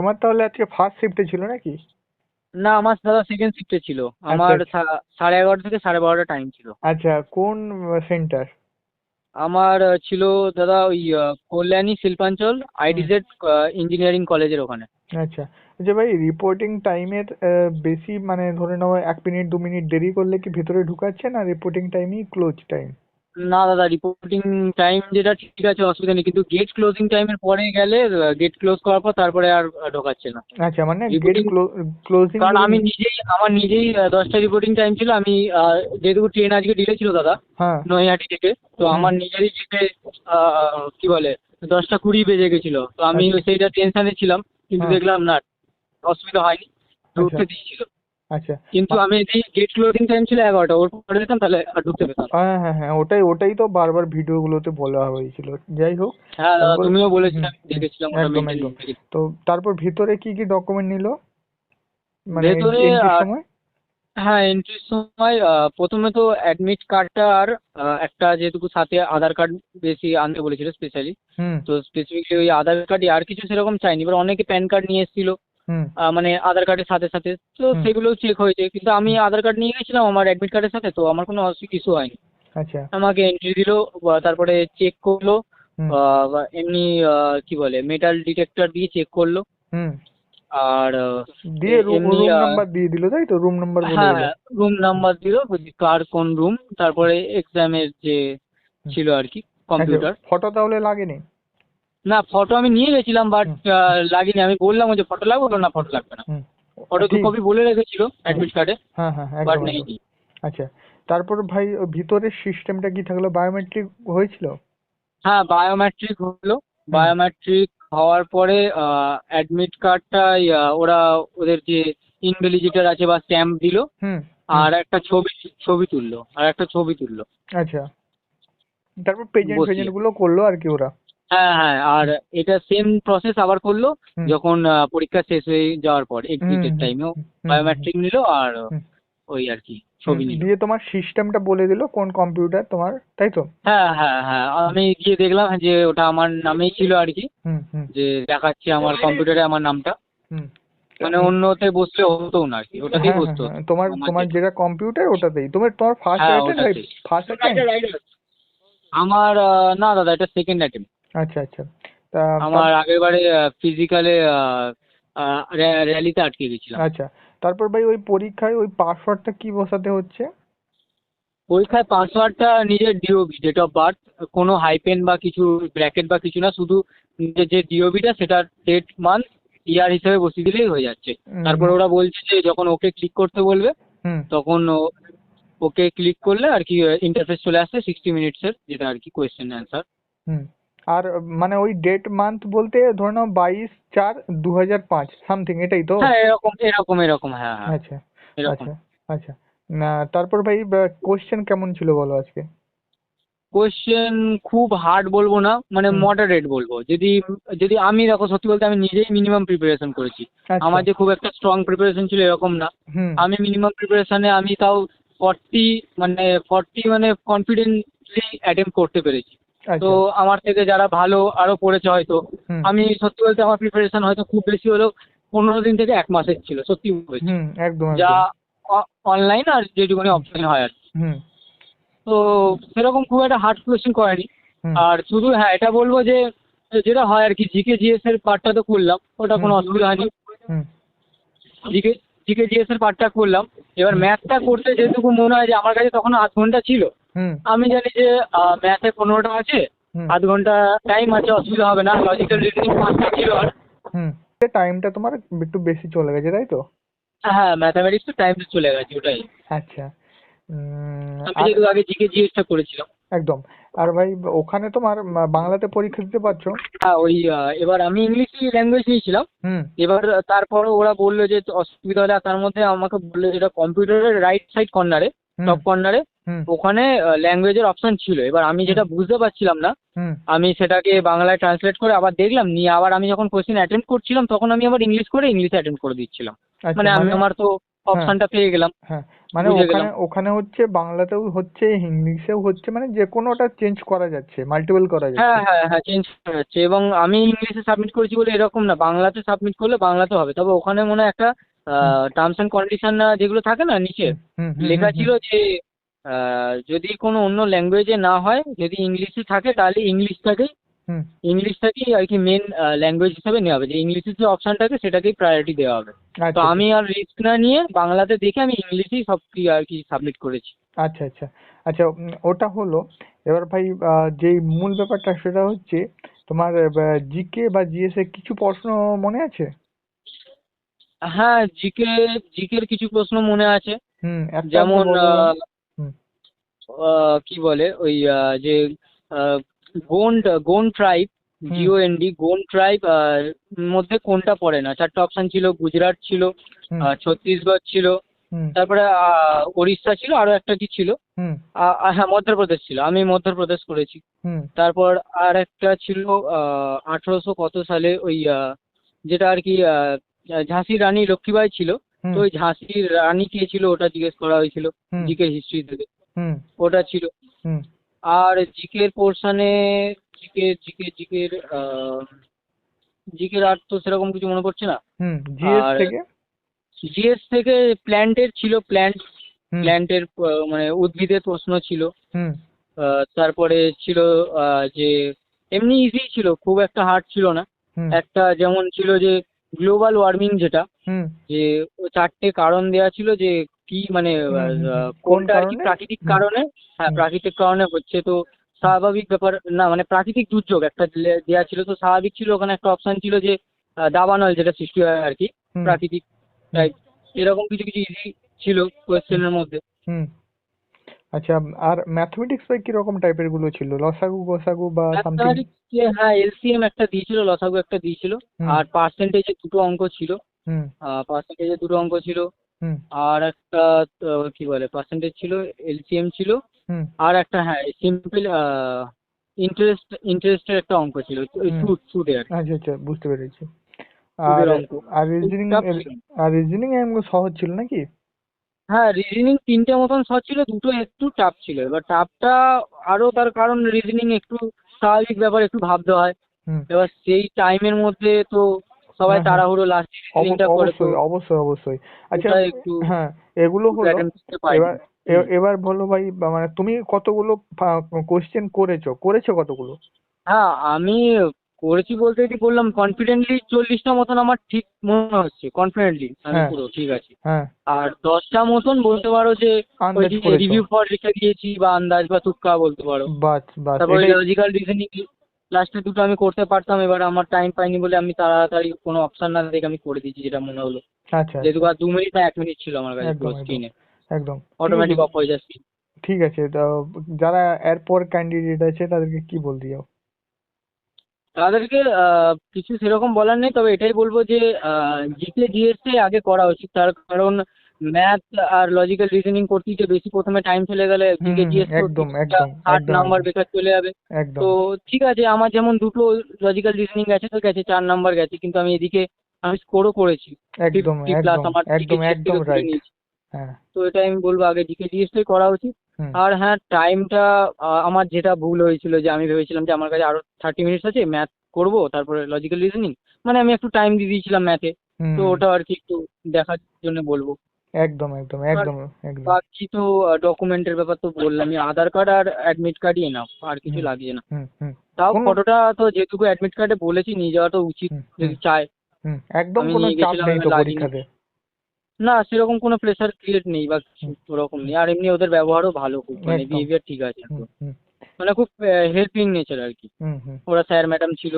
তোমার তাহলে আজকে ফার্স্ট শিফটে ছিল নাকি? না আমার দাদা সেকেন্ড শিফটে ছিল। আমার সা- সাড়ে এগারোটা থেকে সাড়ে বারোটা টাইম ছিল। আচ্ছা কোন সেন্টার আমার ছিল দাদা ওই কল্যাণী শিল্পাঞ্চল আইডিজেড ইঞ্জিনিয়ারিং কলেজের ওখানে। আচ্ছা। আচ্ছা ভাই রিপোর্টিং টাইমের বেশি মানে ধরে নাও এক মিনিট দু মিনিট দেরি করলে কি ভেতরে ঢুকাচ্ছে না? রিপোর্টিং টাইমই ক্লোজ টাইম না দাদা রিপোর্টিং টাইম যেটা ঠিক আছে অসুবিধা নেই। কিন্তু গেট ক্লোজিং টাইমের পরে গেলে গেট ক্লোজ করার পর তারপরে আর ঢোকাচ্ছে না। আচ্ছা মানে গেট ক্লোজিং কারণ আমি নিজেই আমার নিজেই দশটা রিপোর্টিং টাইম ছিল। আমি যেহেতু ট্রেন আজকে ডিলে ছিল দাদা হ্যাঁ। নৈহাটি থেকে তো আমার নিজেরই যেতে কি বলে দশটা কুড়ি বেজে গেছিল। তো আমি আচ্ছা। সেইটা টেনশনে ছিলাম কিন্তু হ্যাঁ। দেখলাম না অসুবিধা হয়নি তো আচ্ছা। আচ্ছা। কিন্তু আমি যদি গেট ক্লোজিং টাইম ছিল এগারোটা ওর পরে যেতাম তাহলে আর ঢুকতে পেতাম হ্যাঁ হ্যাঁ হ্যাঁ ওটাই ওটাই তো বারবার ভিডিওগুলোতে বলা হয়েছিল। যাই হোক হ্যাঁ দাদা তুমিও বলেছিলে আমি দেখেছিলাম একদম, একদম। তো তারপর ভিতরে কি কি ডকুমেন্ট নিলো? মানে ভেতরে, সময়? হ্যাঁ এন্ট্রির সময় প্রথমে তো অ্যাডমিট কার্ডটা আর একটা যেটুকু সাথে আধার কার্ড বেশি আনতে বলেছিল স্পেশালি হুম। তো স্পেসিফিকলি ওই আধার কার্ডই আর কিছু সেরকম চাইনি। এবার অনেকে প্যান কার্ড নিয়ে এসেছিল। মানে আধার কার্ডের সাথে সাথে। তো হুম। সেগুলোও চেক হয়েছে কিন্তু আমি আধার কার্ড নিয়ে গেছিলাম আমার অ্যাডমিট কার্ডের সাথে তো আমার কোনো অসুবিধা কিছু হয়নি। আচ্ছা। আমাকে এন্ট্রি দিলো তারপরে চেক করল এমনি কি বলে মেটাল ডিটেক্টর দিয়ে চেক করল। হুম। আর দিয়ে রুম নাম্বার দিয়ে দিল তাই তো? রুম নাম্বার হ্যাঁ রুম নাম্বার দিল কার কোন রুম তারপরে এক্সামের যে ছিল আর কি কম্পিউটার ফটো তাহলে লাগেনি? না ফটো আমি নিয়ে গেছিলাম বাট লাগেনি। আমি বললাম যে ফটো লাগবে? বলল না ফটো লাগবে না। ফটো দু ঠিক- কপি বলে রেখেছিল অ্যাডমিট কার্ডে হ্যাঁ হ্যাঁ বাট একদম নেই। একদম। আচ্ছা তারপর ভাই ভিতরের সিস্টেমটা কি থাকল? বায়োমেট্রিক হয়েছিল? হ্যাঁ বায়োমেট্রিক হলো। বায়োমেট্রিক হওয়ার পরে অ্যাডমিট কার্ডটা ওরা ওদের যে ইনভেলিজিটার আছে বা স্ট্যাম্প দিল হুম আর একটা ছবি ছবি তুললো আর একটা ছবি তুললো। আচ্ছা। তারপর পেজেন্ট বসিয়ে। গুলো করল আর কি ওরা? হ্যাঁ হ্যাঁ আর এটা সেম প্রসেস আবার করল যখন পরীক্ষা শেষ হয়ে যাওয়ার পর এক্সিটের টাইমেও বায়োমেট্রিক নিল আর ওই আর কি ছবি নিল। দিয়ে তোমার সিস্টেমটা বলে দিল কোন কম্পিউটার তোমার তাই তো? হ্যাঁ হ্যাঁ হ্যাঁ আমি গিয়ে দেখলাম যে ওটা আমার নামেই ছিল আর কি যে দেখাচ্ছে আমার কম্পিউটারে আমার নামটা। মানে অন্যতে বসলে হতো না আর কি ওটাতেই হ্যাঁ, বসতো। হ্যাঁ, হ্যাঁ, তোমার আমার তোমার যেটা। কম্পিউটার ওটাতেই তোমার তোমার ফার্স্ট হ্যাঁ, অ্যাটেম্প ফার্স্ট অ্যাটেম্প আমার না দাদা এটা সেকেন্ড অ্যাটেম্প আচ্ছা আচ্ছা। তা আমার আগের বারে ফিজিক্যালে র্যালিতে আটকে গেছিলাম। আচ্ছা। তারপর ভাই ওই পরীক্ষায় ওই পাসওয়ার্ডটা কি বসাতে হচ্ছে? পরীক্ষায় পাসওয়ার্ডটা নিজের ডিওবি ডেট অফ বার্থ কোনো হাইপেন বা কিছু ব্র্যাকেট বা কিছু না শুধু নিজের যে ডিওবিটা সেটা ডেট মান্থ ইয়ার হিসেবে বসিয়ে দিলেই হয়ে যাচ্ছে। তারপর ওরা বলছে যে যখন ওকে ক্লিক করতে বলবে হুম। তখন ও- ওকে ক্লিক করলে আর কি ইন্টারফেস চলে আসছে সিক্সটি মিনিটসের যেটা আর কি কোয়েশ্চেন অ্যান্সার হুম। আর মানে ওই ডেট মান্থ বলতে ধরে নাও বাইশ চার দু হাজার পাঁচ সামথিং এটাই তো? হ্যাঁ এরকম এরকম এরকম হ্যাঁ হ্যাঁ। আচ্ছা আচ্ছা আচ্ছা। না তারপর ভাই কোশ্চেন কেমন ছিল বলো আজকে? কোয়েশ্চেন খুব হার্ড বলব না মানে। মডারেট বলব। যদি যদি আমি দেখো সত্যি বলতে আমি নিজেই মিনিমাম প্রিপারেশন করেছি। আচ্ছা। আমার যে খুব একটা স্ট্রং প্রিপারেশন ছিল এরকম না। হুম। আমি মিনিমাম প্রিপারেশনে আমি তাও ফর্টি মানে ফর্টি মানে কনফিডেন্টলি অ্যাটেম্প করতে পেরেছি। তো আচ্ছা আমার থেকে যারা ভালো আরও পড়েছে হয়তো আমি সত্যি বলতে আমার প্রিপারেশন হয়তো খুব বেশি হলেও পনেরো দিন থেকে এক মাসের ছিল সত্যি বলছি। যা অনলাইন আর যেটুকুনি অফলাইন হয় আর তো সেরকম খুব একটা হার্ড কোয়েশ্চেন করেনি। আর শুধু হ্যাঁ এটা বলব যে যেটা হয় আর কি জিকে জিএস এর পার্টটা তো করলাম ওটা কোনো অসুবিধা হয়নি। জিকে জিকে জিএস এর পার্টটা করলাম। এবার। ম্যাথটা করতে যেটুকু মনে হয় যে আমার কাছে তখন আধ ঘণ্টা ছিল। আমি জানি যে ম্যাথে পনেরোটা আছে আধ ঘণ্টা টাইম আছে অসুবিধা হবে না। লজিক্যাল রিজনিং পাঁচটা ছিল আর। হুম। টাইমটা তোমার একটু বেশি চলে গেছে তাই তো? হ্যাঁ ম্যাথামেটিক্স তো টাইম চলে গেছে ওটাই। আচ্ছা। উম, আমি যেহেতু আগে জিকে জিএসটা করেছিলাম। একদম। আর ভাই ওখানে তোমার বাংলাতে পরীক্ষা দিতে পারছ? হ্যাঁ ওই এবার আমি ইংলিশ ল্যাঙ্গুয়েজ নিয়েছিলাম। হুম। এবার তারপরে ওরা বলল যে অসুবিধা হলে তার মধ্যে আমাকে বলল যেটা কম্পিউটারের রাইট সাইড কর্নারে টপ কর্নারে ওখানে ল্যাঙ্গুয়েজের অপশন ছিল। এবার আমি যেটা বুঝতে পারছিলাম না আমি সেটাকে বাংলায় ট্রান্সলেট করে আবার দেখলাম নিয়ে আবার আমি যখন কোশ্চেন অ্যাটেন্ড করছিলাম তখন আমি আবার ইংলিশ করে ইংলিশে অ্যাটেন্ড করে দিচ্ছিলাম। আচ্ছা মানে আমি আমার তো অপশনটা পেয়ে গেলাম। হ্যাঁ মানে ওখানে। ওখানে হচ্ছে বাংলাতেও হচ্ছে ইংলিশেও হচ্ছে মানে যে কোনোটা চেঞ্জ করা যাচ্ছে মাল্টিপল করা হ্যাঁ যাচ্ছে। হ্যাঁ হ্যাঁ চেঞ্জ করা যাচ্ছে। এবং আমি ইংলিশে সাবমিট করেছি বলে এরকম না বাংলাতে সাবমিট করলে বাংলাতে হবে। তবে ওখানে মনে হয় একটা টার্মস অ্যান্ড কন্ডিশন যেগুলো থাকে না নিচে লেখা ছিল যে যদি কোনো অন্য ল্যাঙ্গুয়েজে না হয় যদি ইংলিশে থাকে তাহলে ইংলিশটাকেই হুম, ইংলিশটাকেই আর কি মেন ল্যাঙ্গুয়েজ হিসেবে নেওয়া হবে। যে ইংলিশের যে অপশান থাকে সেটাকেই প্রায়োরিটি দেওয়া হবে। তো আচ্ছা। আমি আর রিস্ক না নিয়ে বাংলাতে দেখে আমি ইংলিশেই সব কি আর কি সাবমিট করেছি। আচ্ছা আচ্ছা। আচ্ছা ওটা হলো এবার ভাই যেই মূল ব্যাপারটা সেটা হচ্ছে তোমার জিকে বা জিএস এ কিছু প্রশ্ন মনে আছে? হ্যাঁ জিকে জিকের কিছু প্রশ্ন মনে আছে। যেমন বলো না। আহ, হুম, আহ, কি বলে ওই যে গোন্ড গোন্ড ট্রাইব হুম। G O N D Gond tribe মধ্যে কোনটা পড়ে না? চারটে অপশন ছিল গুজরাট ছিল ছত্তিশগড় ছিল তারপরে আহ, উড়িষ্যা ছিল আরও একটা কি ছিল? হ্যাঁ মধ্যপ্রদেশ ছিল আমি মধ্যপ্রদেশ করেছি। তারপর আর একটা ছিল আঠারোশো কত সালে ওই যেটা আর কি ঝাঁসির রানী লক্ষ্মীবাই ছিল। তো ওই ঝাঁসির রানী কে ছিল ওটা জিজ্ঞেস করা হয়েছিল জিকের হিস্ট্রি থেকে। ওটা ছিল। আর জিকের পোর্শনে জিকের জিকের জিকের জিকের আর তো সেরকম কিছু মনে পড়ছে না? আর- থেকে? জিএস থেকে প্ল্যান্টের ছিল প্ল্যান্ট প্ল্যান্টের মানে উদ্ভিদের প্রশ্ন ছিল। তারপরে ছিল আহ, যে এমনি ইজি ছিল খুব একটা হার্ড ছিল না। একটা যেমন ছিল যে গ্লোবাল ওয়ার্মিং যেটা যে ও চারটে কারণ দেওয়া ছিল যে কি মানে কোনটা আর কি প্রাকৃতিক কারণে? হ্যাঁ প্রাকৃতিক কারণে হচ্ছে তো স্বাভাবিক ব্যাপার না মানে প্রাকৃতিক দুর্যোগ একটা দেওয়া ছিল তো স্বাভাবিক ছিল ওখানে একটা অপশন ছিল যে দাবানল যেটা সৃষ্টি হয় আর কি প্রাকৃতিক টাইপ এরকম কিছু কিছু ইজি ছিল কোয়েশ্চেনের মধ্যে। হুম। আচ্ছা আর ম্যাথমেটিক্স এ কীরকম টাইপেরগুলো ছিল? লসাগু গোসাগু বা সামথিং হ্যাঁ এলসিএম একটা দিয়েছিল লসাগু একটা দিয়েছিল। আর পার্সেন্টেজে দুটো অঙ্ক ছিল। হুম। পার্সেন্টেজে দুটো অঙ্ক ছিল। আর একটা কি বলে পার্সেন্টেজ ছিল এলসিএম ছিল। আর একটা হ্যাঁ সিম্পল ইন্টারেস্ট ইন্টারেস্টের একটা অঙ্ক ছিল আর কি। আচ্ছা আচ্ছা বুঝতে পেরেছি। আর অঙ্ক। আর রিজনিং। আর রিজনিং এমন সহজ ছিল নাকি? হ্যাঁ রিজনিং তিনটে মতন সহজ ছিল দুটো একটু টাফ ছিল। এবার টাফটা আরও তার কারণ রিজনিং একটু স্বাভাবিক ব্যাপার একটু ভাবতে হয়। এবার সেই টাইমের মধ্যে তো সবাই হ্যাঁ, হ্যাঁ। তাড়াহুড়ো লাস্ট রিজনিংটা করে তো অবশ্যই অবশ্যই। অবশ্যই আচ্ছা হ্যাঁ এগুলো হলো। এবার এবার বলো ভাই মানে তুমি কতগুলো কোশ্চেন করেছ? করেছ কতগুলো? হ্যাঁ আমি করেছি বলতে কি বললাম কনফিডেন্টলি চল্লিশটা মতন আমার ঠিক মনে হচ্ছে কনফিডেন্টলি আমি হ্যাঁ। পুরো ঠিক আছে। হ্যাঁ। আর দশটা মতন বলতে পারো যে রিভিউ ফর লিখে দিয়েছি বা আন্দাজ বা তুক্কা বলতে পারো। তারপরে লজিক্যাল রিজনিং লাস্টে দুটো আমি করতে পারতাম এবার আমার টাইম পাইনি বলে আমি তাড়াতাড়ি কোনো অপশন না দেখে আমি করে দিয়েছি যেটা মনে হলো। আচ্ছা। যেহেতু আর দু মিনিট না এক মিনিট ছিল আমার কাছে পুরো। স্ক্রিনে একদম। অটোমেটিক অফ হয়ে যাচ্ছে ঠিক আছে তো যারা এরপর ক্যান্ডিডেট আছে তাদেরকে কি বলতে যাও তাদেরকে আহ, কিছু সেরকম বলার নেই তবে এটাই বলব যে জিকে জিএসটাই আগে করা উচিত। তার কারণ ম্যাথ আর লজিক্যাল রিজনিং করতে গিয়ে বেশি প্রথমে টাইম চলে গেলে জিকে হুম, জিএস একদম, একদম, ষাট নাম্বার বেকার চলে যাবে। তো ঠিক আছে আমার যেমন দুটো লজিক্যাল রিজনিং গেছে তো গেছে চার নাম্বার গেছে কিন্তু আমি এদিকে আমি স্কোরও করেছি। একদম একদম একদম একদম রাইট হ্যাঁ। তো এটা আমি বলব আগে জিকে জিএসটাই করা উচিত। আর হ্যাঁ টাইমটা আমার যেটা ভুল হয়েছিল যে আমি ভেবেছিলাম যে আমার কাছে আরও থার্টি মিনিটস আছে ম্যাথ করব তারপরে লজিক্যাল রিজনিং মানে আমি একটু টাইম দিয়ে দিয়েছিলাম ম্যাথে তো ওটা আর কি একটু দেখার জন্য বলব। একদম একদম একদম একদম। বাকি তো ডকুমেন্টের ব্যাপার তো বললামই আধার কার্ড আর অ্যাডমিট কার্ডই এনাফ আর কিছু। লাগছে না। তাও ফটোটা তো যেটুকু অ্যাডমিট কার্ডে বলেছি নিয়ে যাওয়াটা উচিত যদি চায়। একদম কোনো চাপ নেই তো পরীক্ষাতে না সেরকম কোনো প্রেশার ক্রিয়েট নেই বা ওরকম নেই। আর এমনি ওদের ব্যবহারও ভালো খুব মানে বিহেভিয়ার ঠিক আছে মানে খুব হেল্পিং নেচার আর কি। ওরা স্যার ম্যাডাম ছিল।